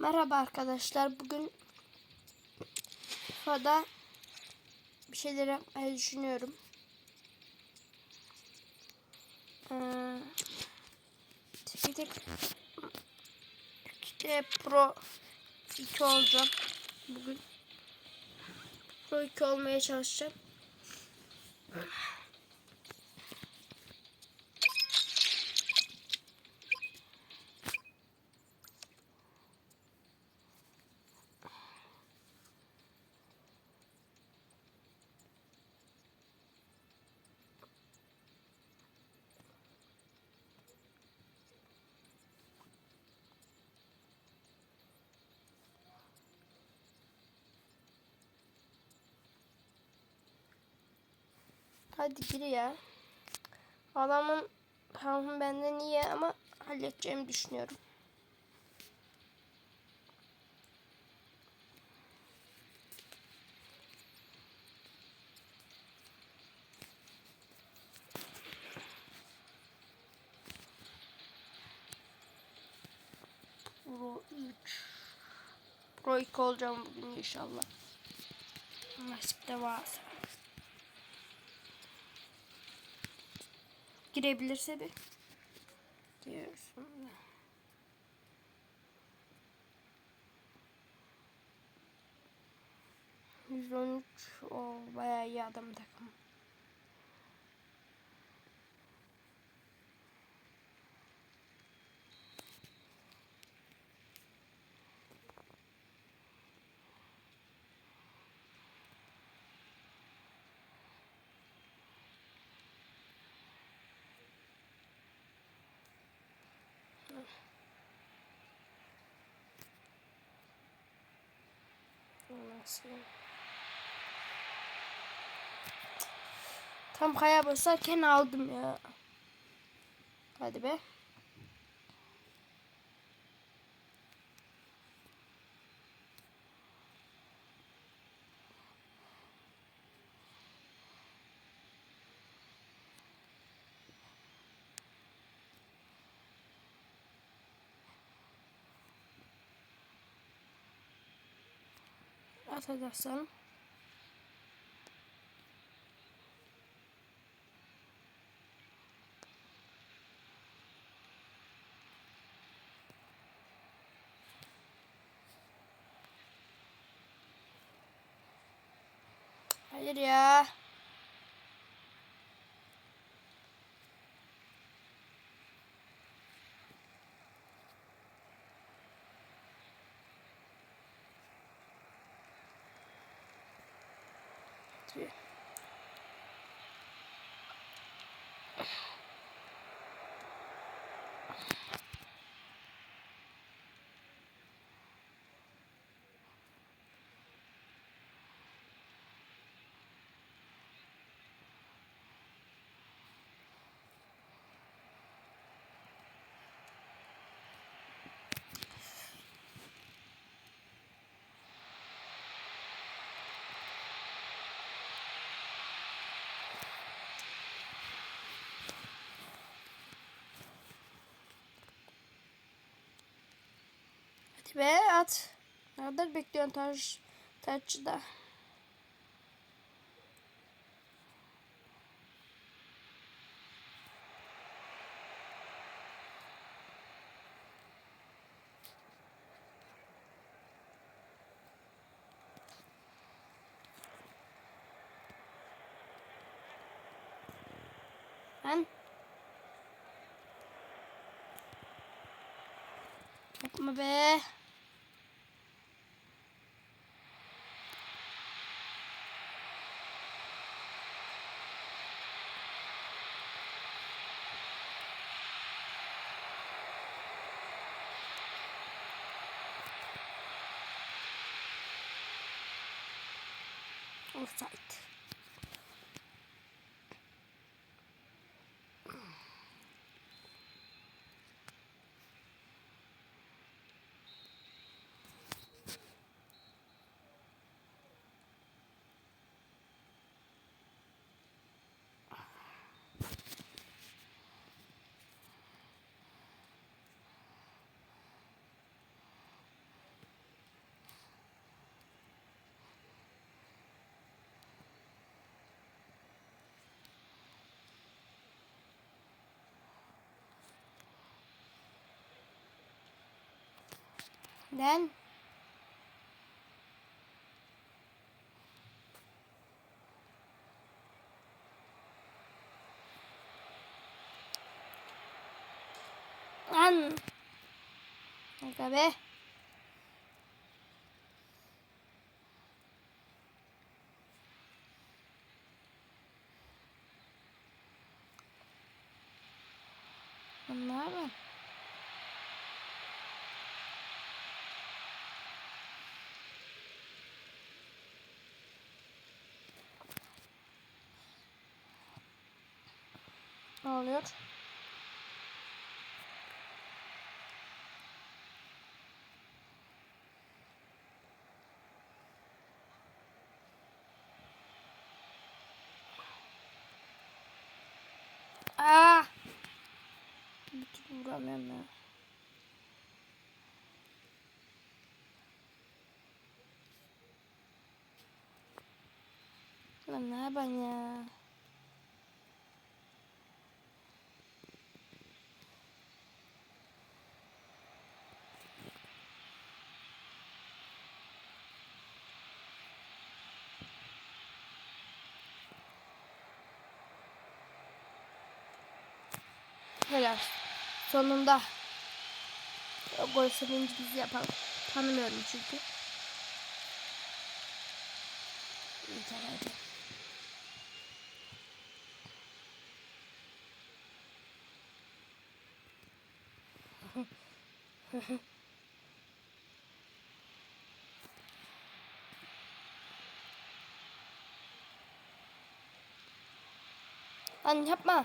Merhaba arkadaşlar. Bugün FIFA'da bir şeyler yapmayı düşünüyorum. Ee, tek tek işte Pro 2 olacağım. Bugün Pro 2 olmaya çalışacağım. Hadi gir ya. Adamın puanı benden iyi ama halledeceğimi düşünüyorum. Pro 3 Pro 2 olacağım bugün inşallah. Nasip de varsa. Girebilirse bir. Diyorsun da. Yüz on üç. O bayağı iyi adam takım. Nasıl? Tam kaya basarken aldım ya. Hadi be. Atacaksın. Hayır ya. রাত্রে Hadi be at. Ne kadar bekliyorsun taş, taççıda? Ben Yapma be. Offside. Lan. Lan. Aga be. Lan ne yapıyorsun? Ne oluyor? Aa! Bir türlü vuramıyorum ya. Lan ne yapayım ya? Helal. Sonunda o gol sevincimizi yapalım. Tanımıyorum çünkü. Yeter hadi. Lan yapma.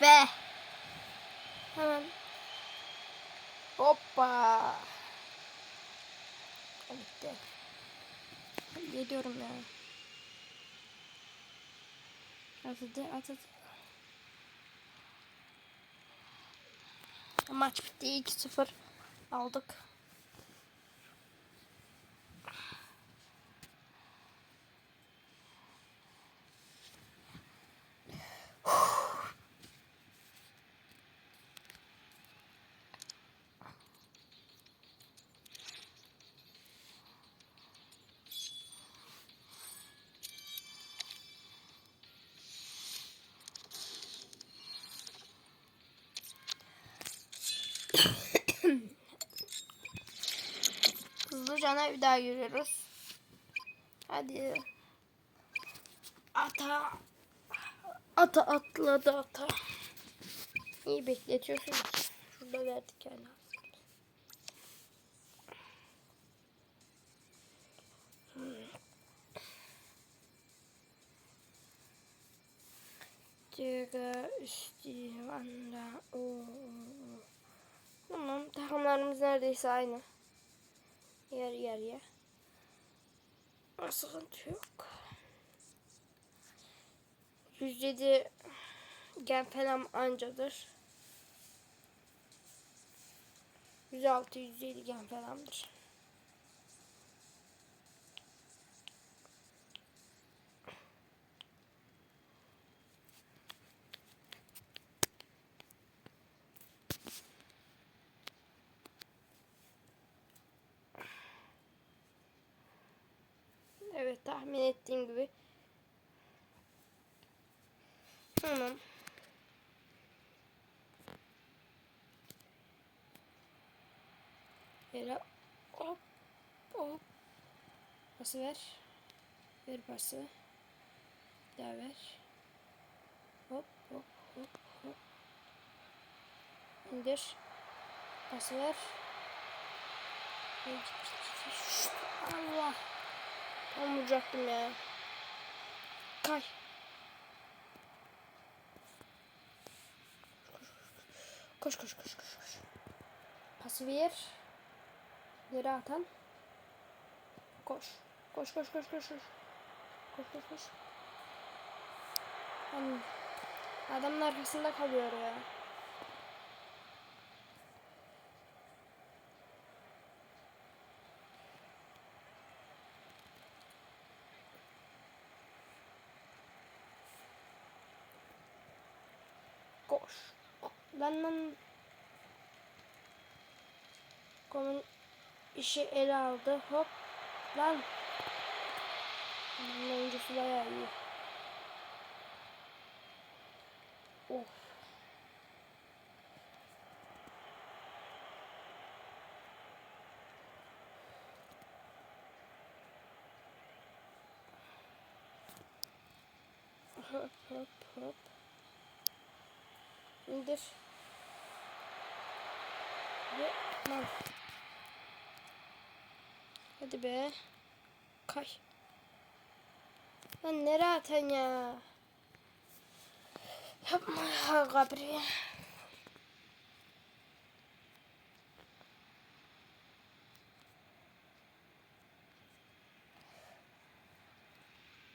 Be. Hemen. Hoppa. Bitti. Geliyorum ya. At hadi at hadi. Maç bitti 2-0 aldık. Hızlıca bir daha yürüyoruz. Hadi. Ata. Ata atladı ata. İyi bekletiyorsunuz. Şurada verdik yani. Cega üstü vanda o. Tamam takımlarımız neredeyse aynı. Yer. Ama sıkıntı yok. 107 gen falan ancadır. 106 107 gen falandır. Evet tahmin ettiğim gibi. Tamam. Yere hop hop. Pası ver. Ver pası. Bir daha ver. Hop hop hop hop. İndir. Pası ver. Allah. Vuracaktım ya. Kay. Koş koş koş koş koş. Pası ver. Yere atan. Koş. Koş koş koş koş koş. Koş koş koş. Yani adamın arkasında kalıyor ya. Lan. Konun işi ele aldı. Hop. Lan. Bunun oyuncusu bayağı iyi. Of. Hop hop hop. İndir. Ve lan. Hadi be. Kay. Lan nereye atan ya? Yapma ya Gabriel.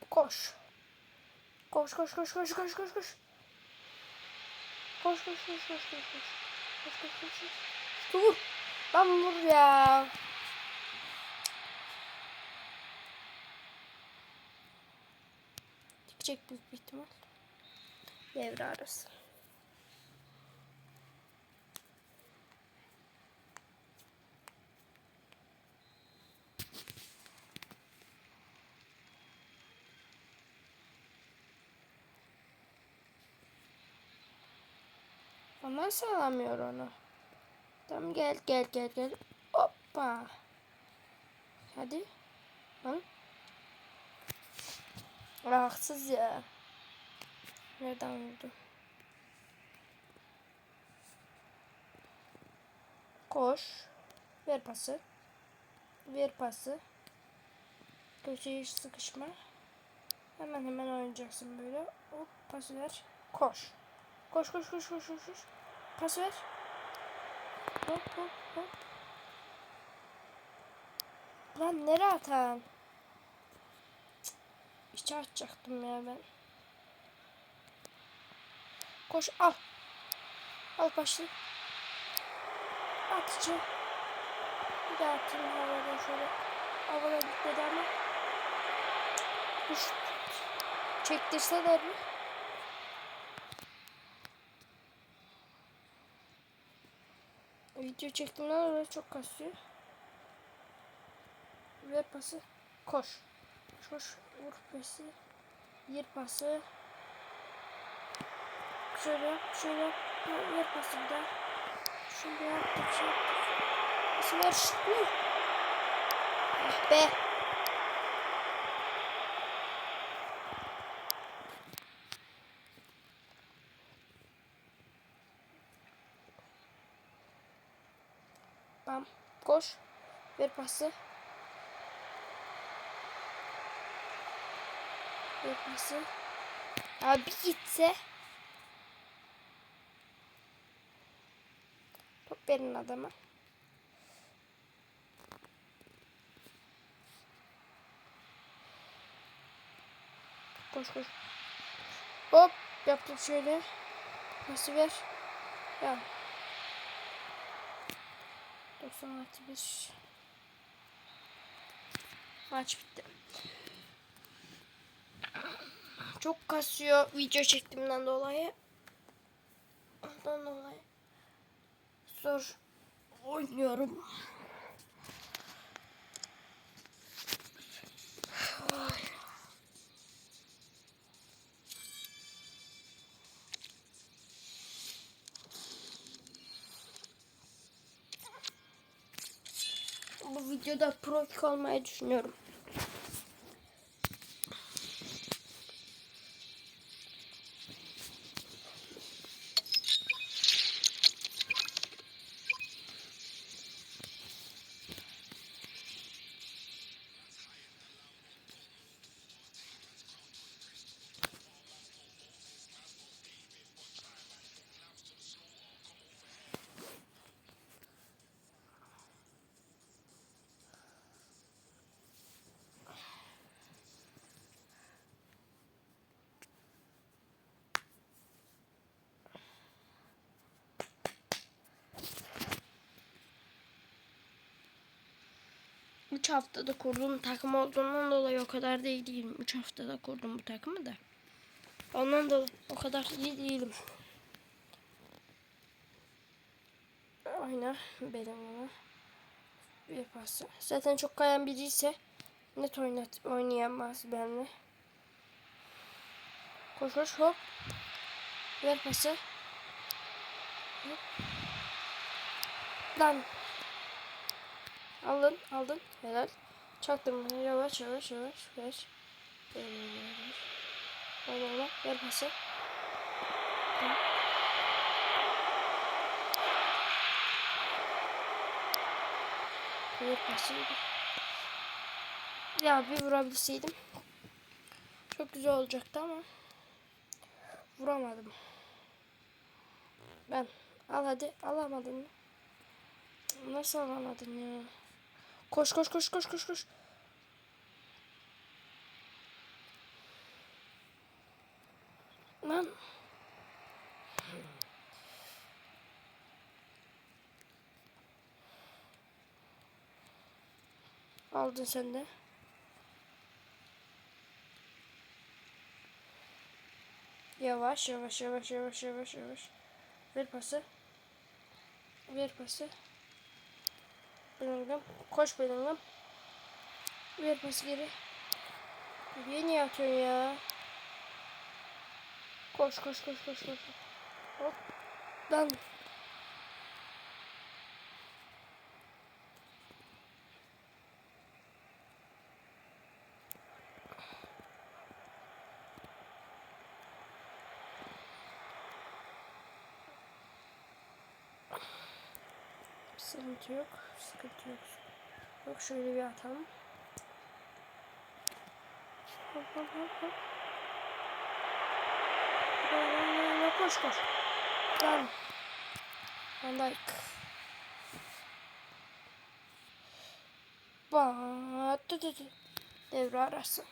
Koş. Koş koş koş koş koş koş koş. Koş koş koş koş koş koş. Koş koş koş koş. Vur. Lan vur ya. Çıkacak büyük bir ihtimal. Devre arası. Ama sağlamıyor onu. Tamam gel gel gel gel. Hoppa. Hadi. Lan. Rahatsız ya. Nereden vurdu? Koş. Ver pası. Ver pası. Köşeye hiç sıkışma. Hemen hemen oynayacaksın böyle. Hop pası ver. Koş. Koş koş koş koş koş. koş. Pas ver. Hop hop hop. Lan nereye atan? Cık, İçe atacaktım ya ben. Koş al. Al başlı. At içe. Bir daha atayım havada şöyle. Havada gitmedi ama. Düş. Çektirseler mi? Video çektiğimden dolayı çok kasıyor. Ver pası. Koş. Koş. Vur pası. Yer pası. Şöyle yap. Şöyle yap. Ver pası daha. Şöyle yaptık. Şey yaptık. Ver. Şşt, vur. Ah be. Koş. Ver pası. Ver pası. Abi gitse. Top verin adama. Koş koş. Hop yaptık şöyle. Pası ver. Ya 96 bir maç bitti. Çok kasıyor video çektiğimden dolayı. Ondan dolayı zor oynuyorum. Videoda pro kick olmayı düşünüyorum. Üç haftada kurduğum takım olduğundan dolayı o kadar da iyi değilim. Üç haftada kurdum bu takımı da. Ondan dolayı o kadar iyi değilim. Oyna benim ona. Pası. Zaten çok kayan biri ise net oynat oynayamaz benimle. Koş koş hop. Ver pası. Hop. Lan. Aldın aldın. Helal. Çaktırma. Yavaş yavaş yavaş. Ver. Ver ver ver. pası. Ver pası. Ya bir vurabilseydim. Çok güzel olacaktı ama vuramadım. Ben al hadi alamadın mı? Nasıl alamadın ya? Koş koş koş koş koş koş. Lan. Aldın sen de. Yavaş yavaş yavaş yavaş yavaş yavaş. Ver pası. Ver pası. Bellingham. Koş Bellingham. Ver pası geri. Geriye niye atıyorsun ya? Koş koş koş koş koş. Hop. Lan. Sıkıntı yok. Sıkıntı yok. Yok şöyle bir atalım. Hop hop hop hop. Koş koş. Lan. Van Dijk. Bat. tü tü tü. Devre arası.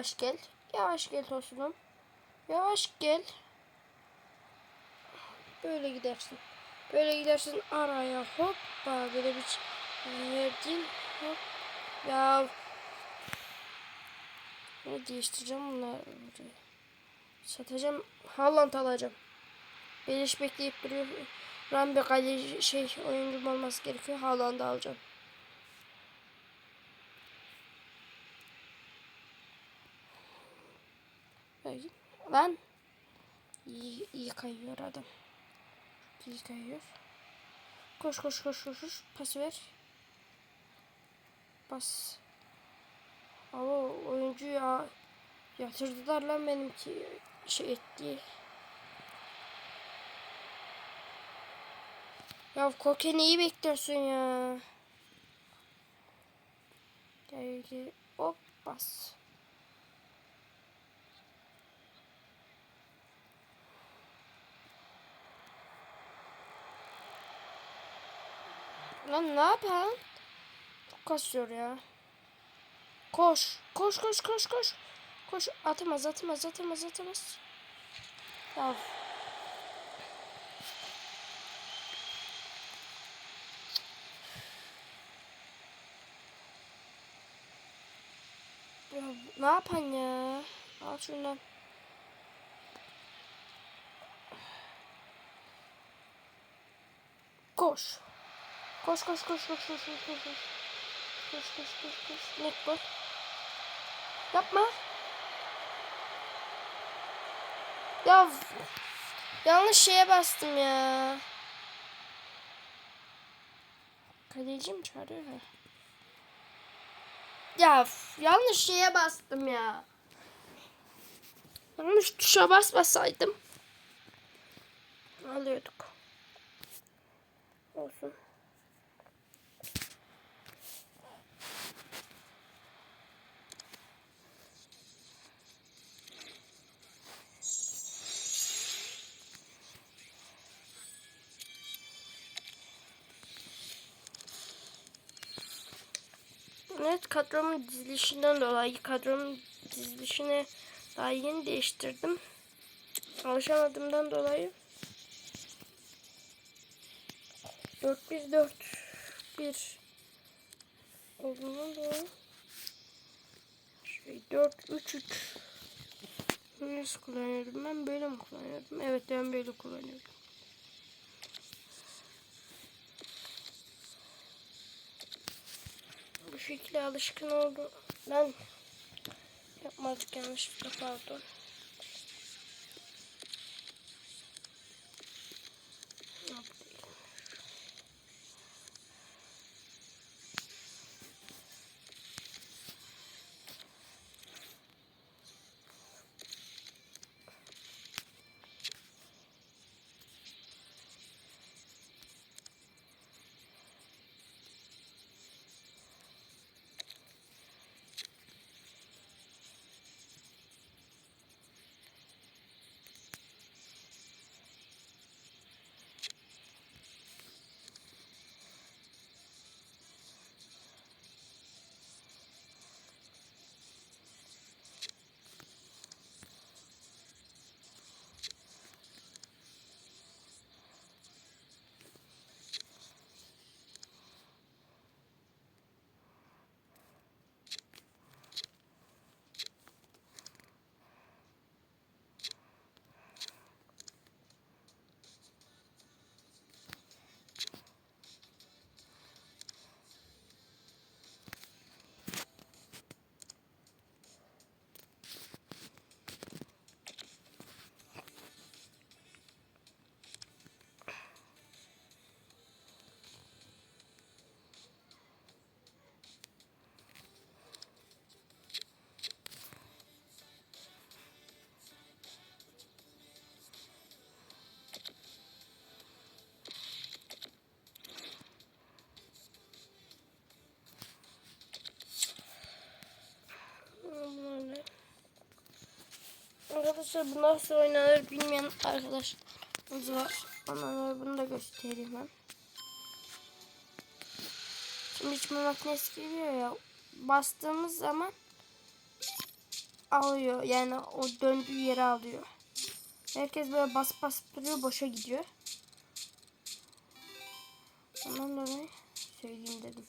Yavaş gel. Yavaş gel tosunum. Yavaş gel. Böyle gidersin. Böyle gidersin araya hop. Böyle bir verdin. Hop. Ya ne değiştireceğim bunları. Satacağım. Haaland alacağım. Beleş bekleyip duruyor. Rambe kale şey oyuncum olması gerekiyor. Haaland'ı alacağım. Lan. İyi, iyi kayıyor adam. İyi kayıyor. Koş koş koş koş koş. Pas ver. Pas. Ama oyuncu ya yatırdılar lan benimki şey etti. Ya Koke neyi bekliyorsun ya? Gel gel. Hop bas. Lan ne yapan? Çok kasıyor ya. Koş. Koş koş koş koş. Koş. Atamaz atamaz atamaz atamaz. Ya. Ya ne yapan ya? Al şundan. Koş. Koş koş koş koş koş koş koş koş. Koş koş koş koş. Net gol. Yapma. Ya yanlış şeye bastım ya. Kaleci mi çağırıyor? Ya yanlış şeye bastım ya. Yanlış tuşa basmasaydım. Alıyorduk. Olsun. Evet kadromun dizilişinden dolayı kadromun dizilişini daha yeni değiştirdim. Alışamadığımdan dolayı 4 1 4 1 olduğunu da şey 4 3 3 Nasıl kullanıyorum ben? Böyle mi kullanıyorum? Evet ben böyle kullanıyorum. Şekilde alışkın oldum. Ben yapmadık yanlışlıkla pardon. Arkadaşlar bu nasıl oynanır bilmeyen arkadaşlarımız var. Onlara bunu da göstereyim ben. Şimdi içme makinesi geliyor ya. Bastığımız zaman alıyor. Yani o döndüğü yere alıyor. Herkes böyle bas bas duruyor boşa gidiyor. Ondan dolayı söyleyeyim dedim.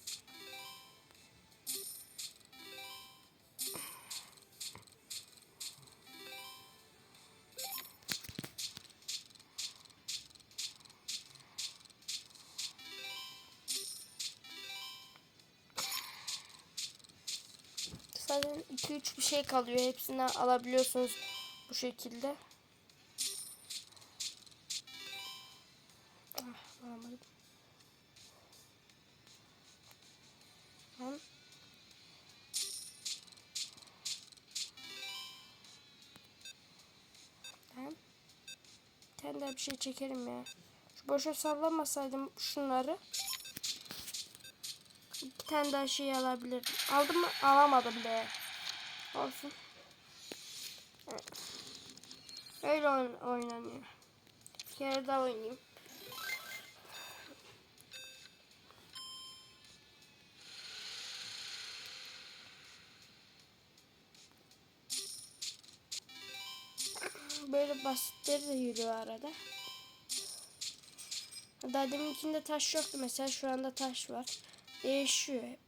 Zaten 2-3 bir şey kalıyor. Hepsini alabiliyorsunuz bu şekilde. Ah, daha bir şey çekelim ya. Şu boşa sallamasaydım şunları. Bir tane daha şey alabilirdim. Aldım mı? Alamadım be. Olsun. Öyle oyn oynanıyor. Bir kere daha oynayayım. Böyle basitleri de yürüyor arada. Daha deminkinde taş yoktu mesela şu anda taş var. Değişiyor hep.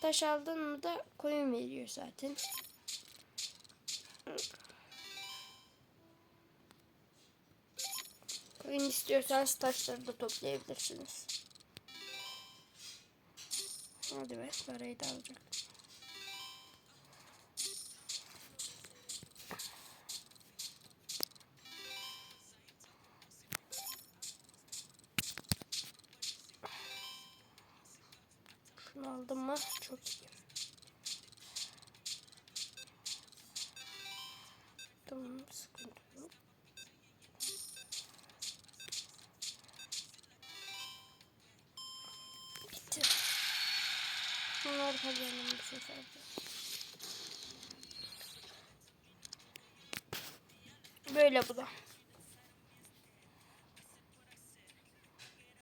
Taş aldın mı da koyun veriyor zaten. Koyun istiyorsanız taşları da toplayabilirsiniz. Hadi be parayı da alacak. Aldım mı? Çok iyi. Tamam sıkıntı yok. Bitti. Bunları kazandım bu sefer. Böyle bu da.